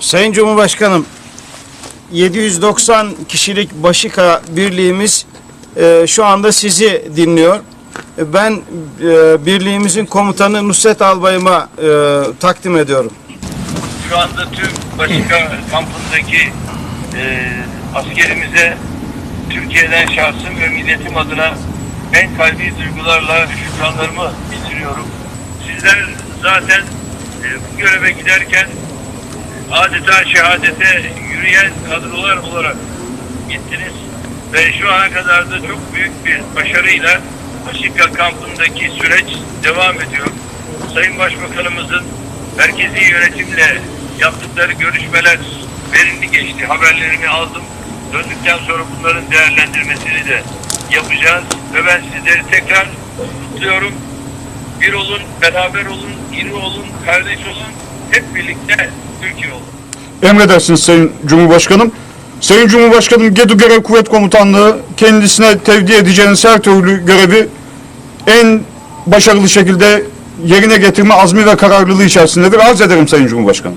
Sayın Cumhurbaşkanım, 790 kişilik Başika birliğimiz e, şu anda sizi dinliyor. Ben e, birliğimizin komutanı Nusret Albayıma e, takdim ediyorum. Şu anda tüm Başika kampındaki e, askerimize Türkiye'den şahsım ve milletim adına en kalbi duygularla şükranlarımı bildiriyorum. Sizler zaten e, bu göreve giderken adeta şehadete yürüyen kadrolar olarak gittiniz ve şu ana kadar da çok büyük bir başarıyla Başika kampındaki süreç devam ediyor. Sayın Başbakanımızın merkezi yönetimle yaptıkları görüşmeler verimli geçti. Haberlerini aldım. Döndükten sonra bunların değerlendirmesini de yapacağız. Ve ben sizleri tekrar kutluyorum. Bir olun, beraber olun, iri olun, kardeş olun. Hep birlikte Türkiye olun. Emredersiniz Sayın Cumhurbaşkanım. Sayın Cumhurbaşkanım Gedu Görev Kuvvet Komutanlığı kendisine tevdi edeceğiniz her türlü görevi en başarılı şekilde yerine getirme azmi ve kararlılığı içerisindedir. Arz ederim Sayın Cumhurbaşkanım.